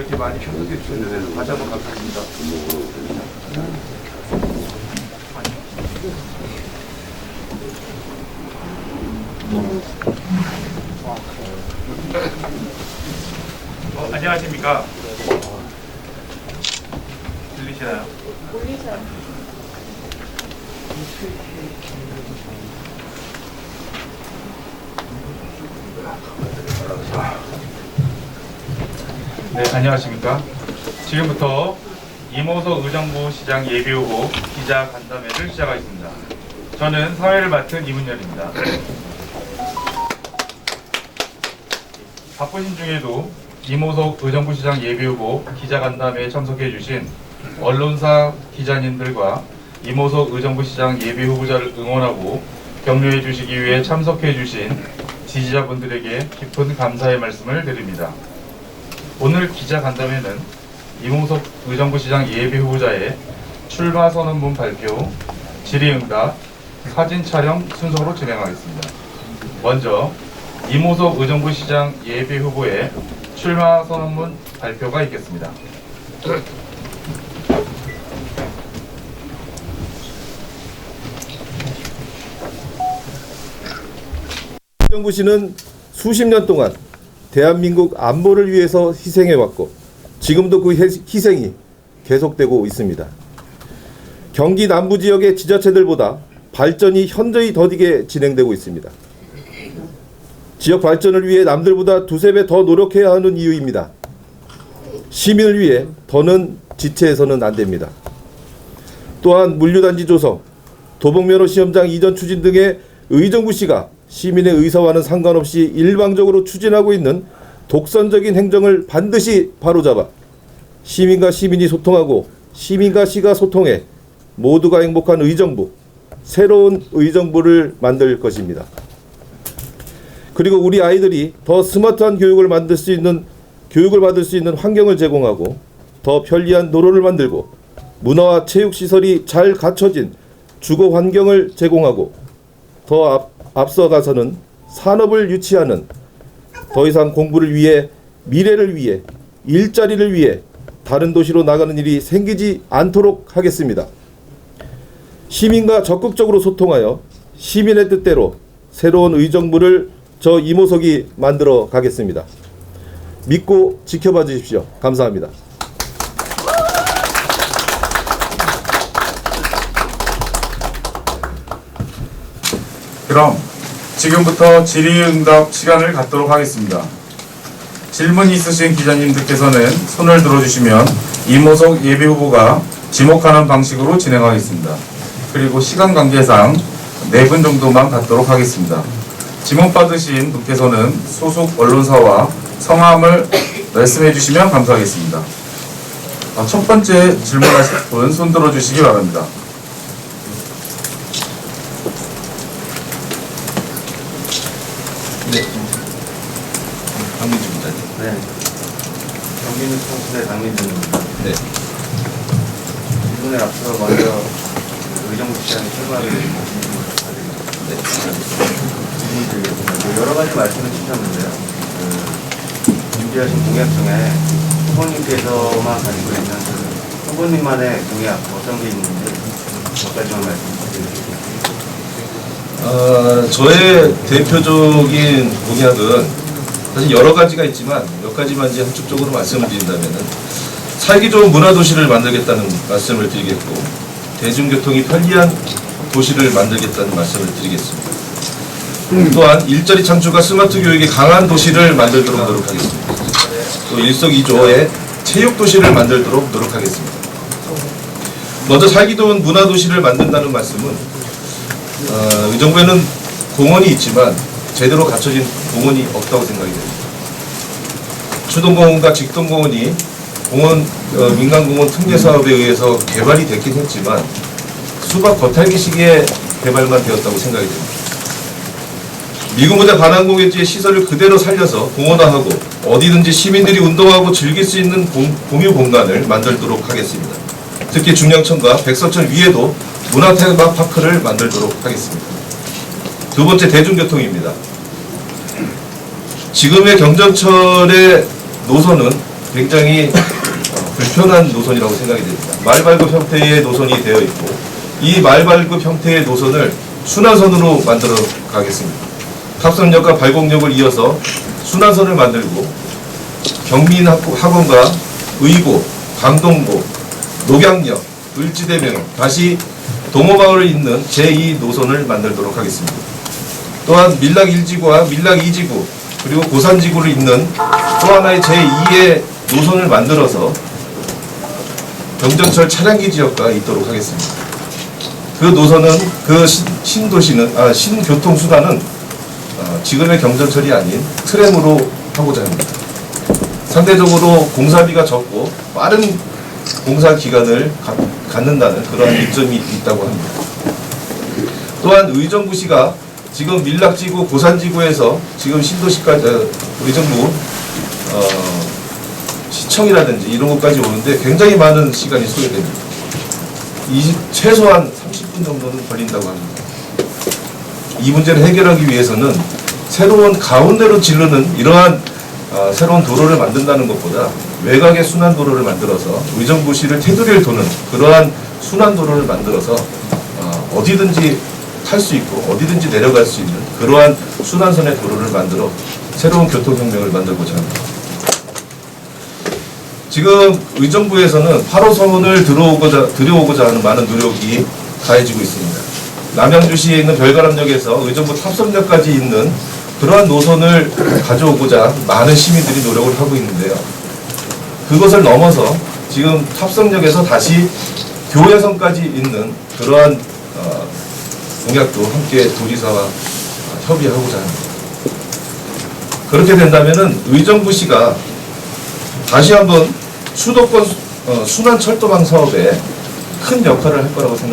이렇게 많이 협력해 주셨는데 다시 한번 감사드립니다. 어, 안녕하십니까? 들리시나요? 네, 안녕하십니까. 지금부터 이모석 의정부 시장 예비후보 기자 간담회를 시작하겠습니다. 저는 사회를 맡은 이문열입니다. 바쁘신 중에도 이모석 의정부 시장 예비후보 기자 간담회에 참석해 주신 언론사 기자님들과 이모석 의정부 시장 예비 후보자를 응원하고 격려해 주시기 위해 참석해 주신 지지자분들에게 깊은 감사의 말씀을 드립니다. 오늘 기자 간담회는 이몽석 의정부 시장 예비 후보자의 출마 선언문 발표, 질의응답, 사진 촬영 순서로 진행하겠습니다. 먼저 이모석 의정부 시장 예비 후보의 출마 선언문 발표가 있겠습니다. 정부시는 수십 년 동안 대한민국 안보를 위해서 희생해왔고 지금도 그 희- 희생이 계속되고 있습니다. 경기 남부 지역의 지자체들보다 발전이 현저히 더디게 진행되고 있습니다. 지역 발전을 위해 남들보다 두세 배 더 노력해야 하는 이유입니다. 시민을 위해 더는 지체해서는 안 됩니다. 또한 물류단지 조성, 도봉면허 시험장 이전 추진 등의 의정부 시가 시민의 의사와는 상관없이 일방적으로 추진하고 있는 독선적인 행정을 반드시 바로잡아 시민과 시민이 소통하고 시민과 시가 소통해 모두가 행복한 의정부, 새로운 의정부를 만들 것입니다. 그리고 우리 아이들이 더 스마트한 교육을 만들 수 있는 교육을 받을 수 있는 환경을 제공하고 더 편리한 도로를 만들고 문화와 체육 시설이 잘 갖춰진 주거 환경을 제공하고 더 앞, 앞서가서는 산업을 유치하는 더 이상 공부를 위해 미래를 위해 일자리를 위해 다른 도시로 나가는 일이 생기지 않도록 하겠습니다. 시민과 적극적으로 소통하여 시민의 뜻대로 새로운 의정부를 저 이모석이 만들어 가겠습니다. 믿고 지켜봐 주십시오. 감사합니다. 그럼 지금부터 질의응답 시간을 갖도록 하겠습니다. 질문 있으신 기자님들께서는 손을 들어주시면 이모석 예비후보가 지목하는 방식으로 진행하겠습니다. 그리고 시간 관계상 4분 정도만 갖도록 하겠습니다. 지목 받으신 분께서는 소속 언론사와 성함을 말씀해 주시면 감사하겠습니다. 아, 첫 번째 질문하실 분 손 들어주시기 바랍니다. 강민주입니다. 네. 경기는 청순의 강민준입니다. 네. 이분에 앞서 먼저 그 의정부 시장의 출마를. 네. 질문 드리겠습니다. 그 여러 가지 말씀을 주셨는데요. 그 준비하신 공약 중에 후보님께서만 가지고 있는 그 후보님만의 공약 어떤 게 있는지 몇 가지만 말씀드리겠습니다. 어, 저의 대표적인 공약은 사실 여러 가지가 있지만 몇 가지만 이제 함축적으로 말씀을 드린다면은 살기 좋은 문화 도시를 만들겠다는 말씀을 드리겠고 대중교통이 편리한 도시를 만들겠다는 말씀을 드리겠습니다. 또한 일자리 창출과 스마트 교육이 강한 도시를 만들도록 노력하겠습니다. 또 일석이조의 체육 도시를 만들도록 노력하겠습니다. 먼저 살기 좋은 문화 도시를 만든다는 말씀은 어, 의정부에는 공원이 있지만 제대로 갖춰진 공원이 없다고 생각이 됩니다. 추동공원과 직동공원이 공원 어, 민간공원 특례 사업에 의해서 개발이 됐긴 했지만 수박 겉핥기식의 개발만 되었다고 생각이 됩니다. 미군부대 반환공예지의 시설을 그대로 살려서 공원화하고 어디든지 시민들이 운동하고 즐길 수 있는 공, 공유 공간을 만들도록 하겠습니다. 특히 중량천과 백서천 위에도 문화 테마 파크를 만들도록 하겠습니다. 두 번째 대중교통입니다. 지금의 경전철의 노선은 굉장히 어, 불편한 노선이라고 생각이 됩니다. 말발굽 형태의 노선이 되어 있고 이 말발굽 형태의 노선을 순환선으로 만들어 가겠습니다. 탑승역과 발곡역을 이어서 순환선을 만들고 경민학원과 의고, 강동고, 녹양역, 을지대면 다시 동호마을을 잇는 제2 노선을 만들도록 하겠습니다. 또한 밀락 1지구와 밀락 2지구 그리고 고산지구를 잇는 또 하나의 제2의 노선을 만들어서 경전철 차량기 지역과 있도록 하겠습니다. 그 노선은 그 신, 신도시는 아 신교통 수단은 어, 지금의 경전철이 아닌 트램으로 하고자 합니다. 상대적으로 공사비가 적고 빠른 공사 기간을 가- 갖는다는 그러한 이점이 있다고 합니다. 또한 의정부시가 지금 밀락지구, 고산지구에서 지금 신도시까지 어, 의정부 어, 시청이라든지 이런 곳까지 오는데 굉장히 많은 시간이 소요됩니다. 이 최소한 30분 정도는 걸린다고 합니다. 이 문제를 해결하기 위해서는 새로운 가운데로 지르는 이러한 어, 새로운 도로를 만든다는 것보다 외곽의 순환 도로를 만들어서 의정부시를 테두리를 도는 그러한 순환 도로를 만들어서 어, 어디든지 탈 수 있고 어디든지 내려갈 수 있는 그러한 순환선의 도로를 만들어 새로운 교통혁명을 만들고자 합니다. 지금 의정부에서는 8호선을 들어오고자, 들여오고자 하는 많은 노력이 가해지고 있습니다. 남양주시에 있는 별가람역에서 의정부 탑섬역까지 있는 그러한 노선을 가져오고자 많은 시민들이 노력을 하고 있는데요. 그것을 넘어서 지금 탑섬역에서 다시 교회선까지 있는 그러한 어, 공약도 함께 도지사와 어, 협의하고자 합니다. 그렇게 된다면은 의정부 시가 다시 한번 수도권 어, 순환 철도망 사업에 큰 역할을 할 거라고 생각합니다.